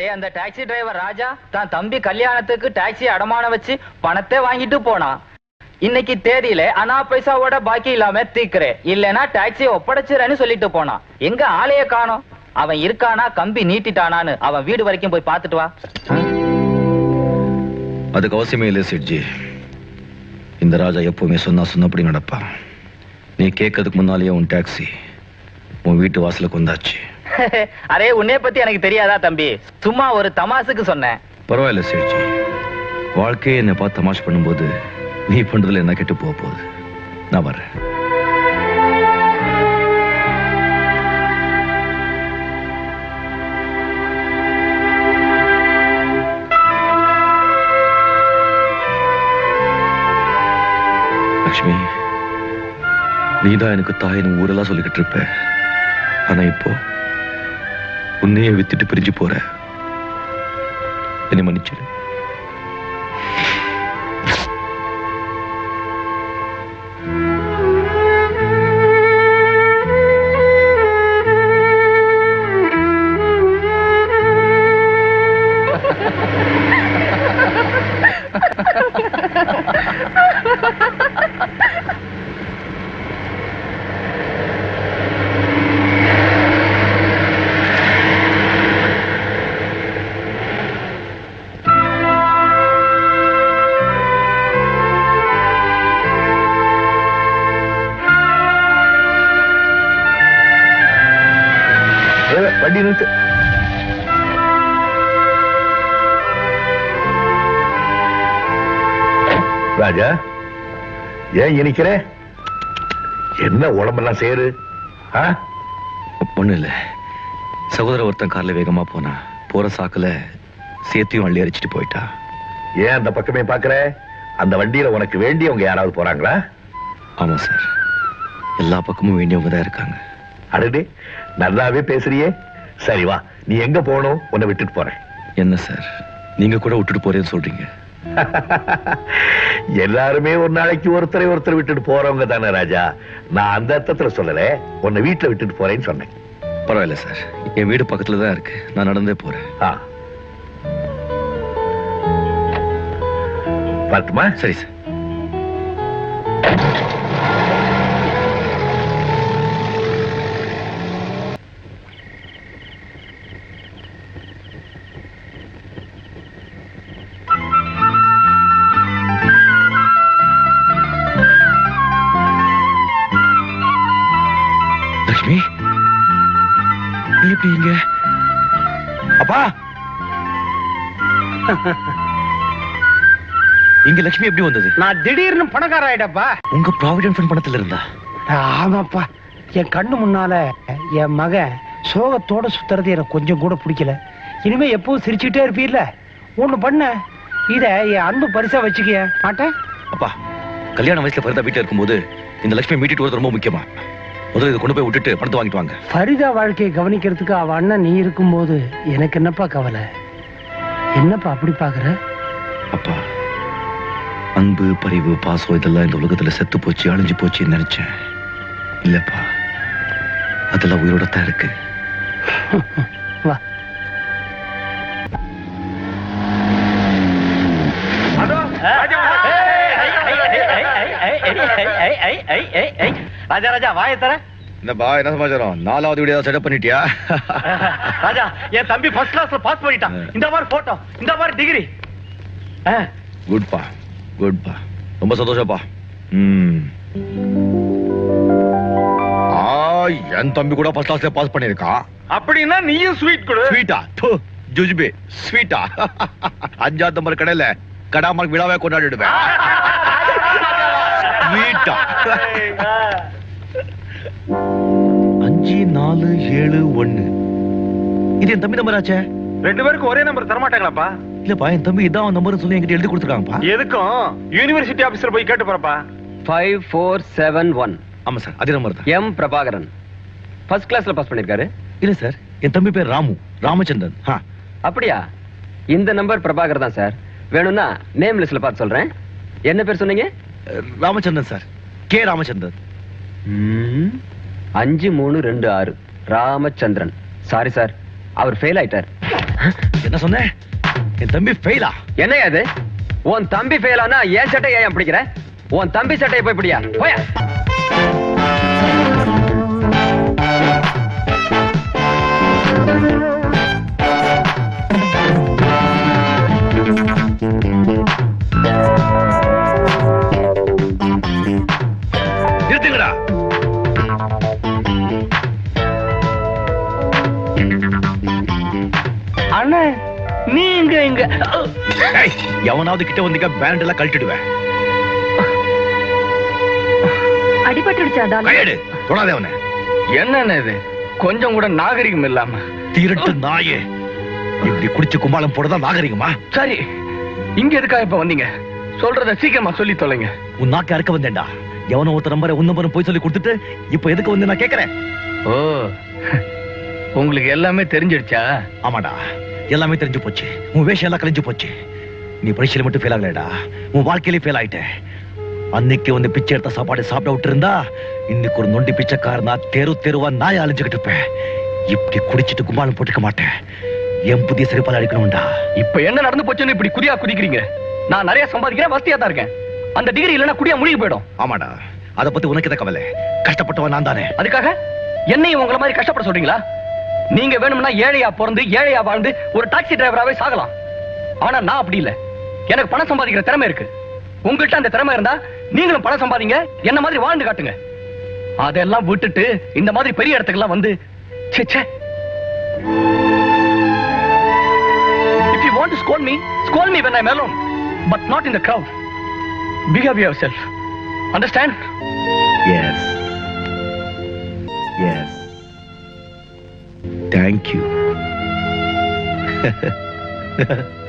அந்த taxi driver ராஜா தான் தம்பி கல்யாணத்துக்கு டாக்ஸி அடமானம் வச்சு பணத்தை வாங்கிட்டு போனான் இன்னைக்கு தேதியில அனா பைசாவோட பாக்கி இல்லாம தீக்குறேன் இல்லனா டாக்ஸியை ஒப்படைச்சிறேன்னு சொல்லிட்டு போனான் எங்க ஆளைய காணோம். அவன் இருக்கானா கம்பி நீட்டிட்டானான்னு அவன் வீடு வரைக்கும் போய் பார்த்துட்டு வா. அதுக்கு அவசியமே இல்லை சிட்ஜி. இந்த ராஜா எப்பவுமே சொன்னா சொன்னபடி நடப்பான். நீ கேட்கறதுக்கு முன்னாலேயே உன் டாக்ஸி உன் வீட்டு வாசலுக்கு வந்தாச்சு. அரே உன்னை பத்தி எனக்கு தெரியாதா தம்பி? சும்மா ஒரு தமாசுக்கு சொன்னேன். பரவாயில்ல செட்ஜி வாழ்க்கையை என்னை பார்த்து தமாஷ் பண்ணும்போது நீ பண்றதுல என்ன கெட்டு போக போகுது? நான் வர்றேன். லக்ஷ்மி நீதான் எனக்கு தாயின்னு ஊரெல்லாம் சொல்லிக்கிட்டு இருப்ப. ஆனா இப்போ உன்னையே வித்துட்டு பிரிஞ்சு போற என்னை மன்னிச்சிடு ராஜா. ஏன் இனிக்கிற என்ன உடம்பெல்லாம் சேரு? ஆ? ஒண்ணும் இல்ல. சகோதர ஒருத்தன் கார்ல வேகமா போனா போற சாக்குல சேத்தையும் அள்ளி அரிச்சிட்டு போயிட்டா. ஏன் அந்த பக்கமே பாக்குற? அந்த வண்டியில உனக்கு வேண்டியவங்க யாராவது போறாங்களா? ஆமா சார். எல்லா பக்கமும் வேண்டியவங்க தான் இருக்காங்க. அடடே நல்லாவே பேசுறியே. சரி வா. நீ எங்க போகணும்? உன்னை விட்டுட்டு போறேன். என்ன சார்? நீங்க கூட விட்டுட்டு போறேன்னு சொல்றீங்க. எல்லாருமே ஒரு நாளைக்கு ஒருத்தரை ஒருத்தர் விட்டுட்டு போறவங்க தானே ராஜா. நான் அந்த அர்த்தத்துல சொல்லல. உன்னை வீட்டுல விட்டுட்டு போறேன்னு சொன்னேன். பரவாயில்ல சார். என் வீடு பக்கத்துல தான் இருக்கு. நான் நடந்தே போறேன். பார்த்துமா? சரி சார். எப்படி இங்க அப்பா! இங்க லக்ஷ்மி எப்படி வந்தது? நான் திடீர்னு பணக்கார ஆயிட்டப்பா உங்க ப்ராவிடன்ட் ஃபண்ட் பணத்துல இருந்தா? ஆமாப்பா. என் கண்ணு முன்னால என் மகன் சோகத்தோட சுத்துறது எனக்கு கொஞ்சம் கூட பிடிக்கல. இனிமே எப்பவும் சிரிச்சுக்கிட்டே இருப்பீர்ல. ஒண்ணு பண்ண. இத என் அன்பு பரிசா வச்சுக்க மாட்டேன். அப்பா கல்யாண வயசுல ஃபரிதா வீட்டுல இருக்கும்போது இந்த லட்சுமி மீட்டிட்டு வரது ரொம்ப முக்கியமா? முதல்ல இதை கொண்டு போய் விட்டுட்டு பணத்தை வாங்கிட்டு வாங்க ஃபரிதா வாழ்க்கையை கவனிக்கிறதுக்கு அவ அண்ணன் நீ இருக்கும்போது எனக்கு என்னப்பா கவலை என்னப்பா அப்படி பாக்குற அப்பா அன்பு பரிவு பாசம் இதெல்லாம் இந்த உலகத்துல செத்து போச்சு அழிஞ்சு போச்சுன்னு நினைச்சேன் இல்லப்பா அதெல்லாம் உயிரோட தான் இருக்கு வா ராஜா ராஜா வாய தர என்னப்பா என்ன சமாச்சாரம் நாலாவது வீடியோ செட்டப் பண்ணிட்டியா ராஜா என் தம்பி ஃபர்ஸ்ட் கிளாஸ்ல பாஸ் பண்ணிட்டான் இந்த மாதிரி போட்டோ இந்த மாதிரி டிகிரி குட்பா குட்பா ரொம்ப சந்தோஷப்பா ம் ஆ என் தம்பி கூட ஃபர்ஸ்ட் கிளாஸ்ல பாஸ் பண்ணிருக்கான் அப்படின்னா நீயும் ஸ்வீட் கொடு ஸ்வீட்டா தூ ஜுஜ்பே ஸ்வீட்டா அஞ்சாவது நம்பர் கடையில கடாமல் விழாவே கொண்டாடிடுவேன் ஸ்வீட்டா அஞ்சு நாலு ஏழு ஒண்ணு இது என் தம்பி நம்பர் ஆச்சே ரெண்டு பேருக்கு ஒரே நம்பர் தரமாட்டாங்களாப்பா? இல்லப்பா என் தம்பி இதான் நம்பர் சொல்லி என்கிட்ட எழுதி கொடுத்துருக்காங்கப்பா. எதுக்கும்? யூனிவர்சிட்டி ஆபீசர் போய் கேட்டு போறப்பா. ஃபைவ் ஃபோர் செவன் ஒன் ஆமா சார் அதே நம்பர் தான். எம் பிரபாகரன் ஃபர்ஸ்ட் கிளாஸ்ல பாஸ் பண்ணிருக்காரு. இல்ல சார் என் தம்பி பேர் ராமு ராமச்சந்திரன். அப்படியா? இந்த நம்பர் பிரபாகர் தான் சார். வேணும்னா நேம் லிஸ்ட்ல பார்த்து சொல்றேன். என்ன பேர் சொன்னீங்க? Ramachandran sir K Ramachandran. அஞ்சு மூணு ரெண்டு ஆறு. ராமச்சந்திரன். சாரி சார் அவர் ஃபெயில் ஆயிட்டார். என்ன சொன்ன? என் தம்பி ஃபெயிலா என்னையா அது? உன் தம்பி ஃபெயிலானா என் சட்டையை ஏன் பிடிக்கிற? உன் தம்பி சட்டையை போய் பிடியா? போயா? எவனாவது கிட்ட வந்தீங்க பேண்ட் எல்லாம் கழட்டிடுவேன். அடிபட்டுடுச்சா கையெடு தொடாதே அவனை. என்னண்ணே இது? கொஞ்சம் கூட நாகரிகம் இல்லாம. திருட்டு நாயே. இப்படி குடிச்சு கும்பாலம் போடுறதா நாகரிகமா? சரி இங்க எதுக்காக இப்ப வந்தீங்க? சொல்றத சீக்கிரமா சொல்லி தொலைங்க. உன் நாக்கு அறுக்க வந்தேன்டா. எவனோ ஒருத்தர் நம்பரை உன் நம்பரும் போய் சொல்லி கொடுத்துட்டு இப்ப எதுக்கு வந்து நான் கேக்குறேன்? ஓ உங்களுக்கு எல்லாமே தெரிஞ்சிடுச்சா? ஆமாடா. எல்லாமே தெரிஞ்சு போச்சு. உன் வேஷம் எல்லாம் கலைஞ்சு போச்சு. நீ பரீட்சையில மட்டும் ஃபெயில் ஆகலடா உன் வாழ்க்கையிலே ஃபெயில் ஆயிட்ட அன்னைக்கு வந்து பிச்சை எடுத்த சாப்பாடு சாப்பிட விட்டு இருந்தா இன்னைக்கு ஒரு நொண்டி பிச்சைக்காரனா தெரு தெருவா நாய் அழிஞ்சுக்கிட்டு இருப்பேன். இப்படி குடிச்சிட்டு கும்பாலம் போட்டுக்க மாட்டேன். என் புதிய சிறுபால் அடிக்கணும்டா. இப்ப என்ன நடந்து போச்சுன்னு இப்படி குடியா குதிக்கிறீங்க? நான் நிறைய சம்பாதிக்கிறேன் வசதியா தான் இருக்கேன். அந்த டிகிரி இல்லைன்னா குடியா முழுகி போயிடும். ஆமாடா. அத பத்தி உனக்கு எத கவலை? கஷ்டப்பட்டவன் நான் தானே. அதுக்காக என்னையும் உங்களை மாதிரி கஷ்டப்பட சொல்றீங்களா? நீங்க வேணும்னா ஏழையா பிறந்து ஏழையா வாழ்ந்து ஒரு டாக்ஸி டிரைவராவே சாகலாம். ஆனா நான் அப்படி இல்ல. எனக்கு பணம் சம்பாதிக்கிற திறமை இருக்கு உங்கள்கிட்ட அந்த திறமை இருந்தா நீங்களும் பணம் சம்பாதிங்க என்ன மாதிரி வாழ்ந்து காட்டுங்க அதெல்லாம் விட்டுட்டு இந்த மாதிரி பெரிய இடத்துக்கெல்லாம் வந்து ச்சே If you want to scold me, scold me when I'm alone, but not in the crowd. Behave yourself. Understand? Yes. Yes. Thank you.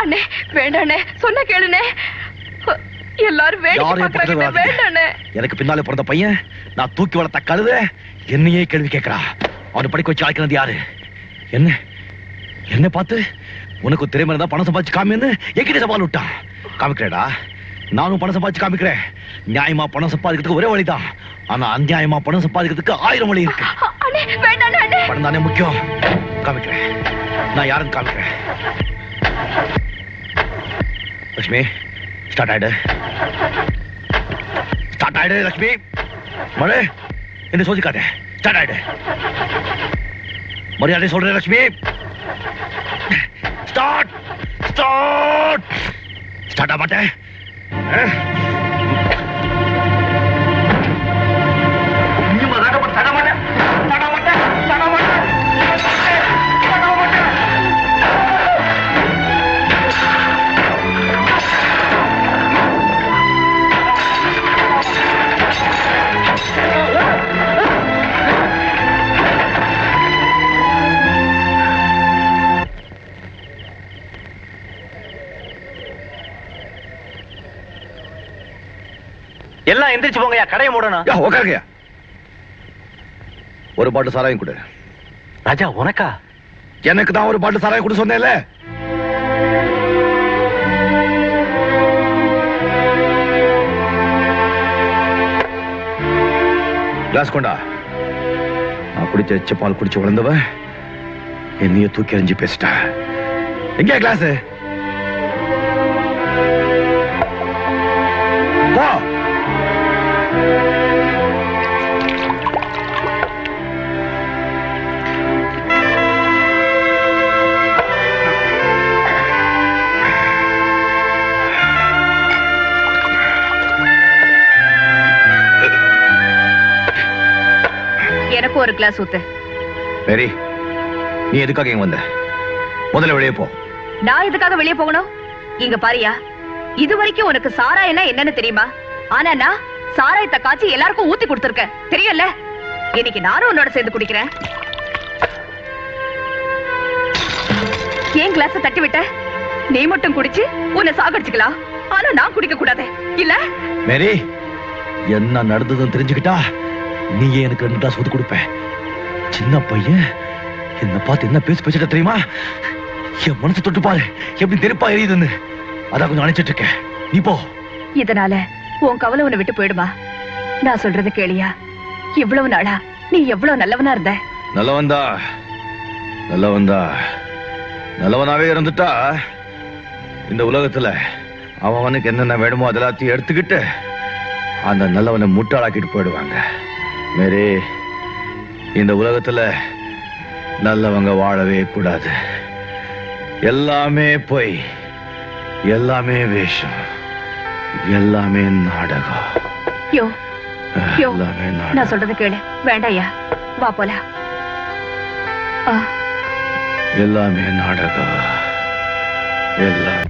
அண்ணே வேண்டாண்ணே சொன்ன கேளுண்ணே. எல்லாரும். வேண்டாண்ணே. எனக்கு பின்னாலே பிறந்த பையன் நான் தூக்கி வளர்த்த கழுத என்னையே கேள்வி கேட்கிறா. அவனை படிக்க வச்சு அழைக்கிறது யாரு? என்ன? என்ன பார்த்து? உனக்கு திறமை இருந்தா பணம் சம்பாதிச்சு காமின்னு என்கிட்ட சவால் விட்டான். காமிக்கிறேடா. நானும் பணம் சம்பாதிச்சு காமிக்கிறேன் நியாயமா பணம் சம்பாதிக்கிறதுக்கு ஒரே வழிதான் ஆனா அநியாயமா பணம் சம்பாதிக்கிறதுக்கு ஆயிரம் வழி இருக்கு அ- அண்ணே வேண்டாண்ணே அண்ணே பணம் தானே முக்கியம் காமிக்கிறேன் நான் யாருன்னு காமிக்கிறேன் லட்சுமி ஸ்டார்ட் ஆயிடு ஸ்டார்ட் ஆயிடு லட்சுமி மழை என்ன சோதிக்காத ஸ்டார்ட் ஆயிடு மரியாதை சொல்றேன் லட்சுமி ஸ்டார்ட் ஸ்டார்ட் ஸ்டார்ட் ஆக மாட்டேன் Huh? எந்திரிச்சு போங்கயா கடையை மூடணும். யா, உட்காருங்கய்யா ஒரு பாட்டு சாராயம் கொடு. ராஜா உனக்கா? எனக்கு தான் ஒரு பாட்டு சாராயம் கொடு சொன்னேன்ல. கிளாஸ் கொண்டா. நான் குடிச்ச எச்ச பால் குடிச்சு வளர்ந்தவ என்னைய தூக்கி எறிஞ்சு பேசிட்டா. எங்க கிளாஸ்? எனக்கும் ஒரு கிளாஸ் ஊத்து. மேரி நீ எதுக்காக இங்க வந்த? முதல்ல வெளியே போ. நான் இதுக்காக வெளியே போகணும்? இங்க பாரியா இது வரைக்கும் உனக்கு சாராயம்னா என்னன்னு தெரியுமா? ஆனா நான் சாராயத்தை காய்ச்சி எல்லாருக்கும் ஊத்தி கொடுத்துருக்கேன். தெரியும்ல? இன்னைக்கு நானும் உன்னோட சேர்ந்து குடிக்கிறேன். ஏன் கிளாஸ் தட்டி விட்ட? நீ மட்டும் குடிச்சு உன்னை சாகடிச்சுக்கலாம். ஆனா நான் குடிக்க கூடாது. இல்ல? மேரி என்ன நடந்ததுன்னு தெரிஞ்சுக்கிட்டா? நீயே எனக்கு ரெண்டு கிளாஸ் ஊத்தி கொடுப்ப. சின்ன பையன் என்ன பார்த்து என்ன பேசி பேசிட்ட தெரியுமா? என் மனசு தொட்டு பாரு எப்படி நெருப்பா எரியுதுன்னு. அதான் கொஞ்சம் அணைச்சிட்டு இருக்கேன். நீ போ. இதனால உன் கவலை உன்னை விட்டு போயிடுமா? நான் சொல்றது கேளியா? இவ்வளவு நாளா நீ எவ்வளவு நல்லவனா இருந்த? நல்லவன்தா. நல்லவன்தா. நல்லவனாவே இருந்துட்டா இந்த உலகத்துல அவனுக்கு என்னென்ன வேணுமோ அதெல்லாத்தையும் எடுத்துக்கிட்டு அந்த நல்லவனை முட்டாளாக்கிட்டு போயிடுவாங்க. மேரி இந்த உலகத்துல நல்லவங்க வாழவே கூடாது. எல்லாமே பொய் எல்லாமே வேஷம் எல்லாமே நாடகம். யோ யோ எல்லாமே நான் நாடகம் சொல்றது கேளு. வேண்டாயா வா போலாம். ஆ. எல்லாமே நாடகம். எல்லாம்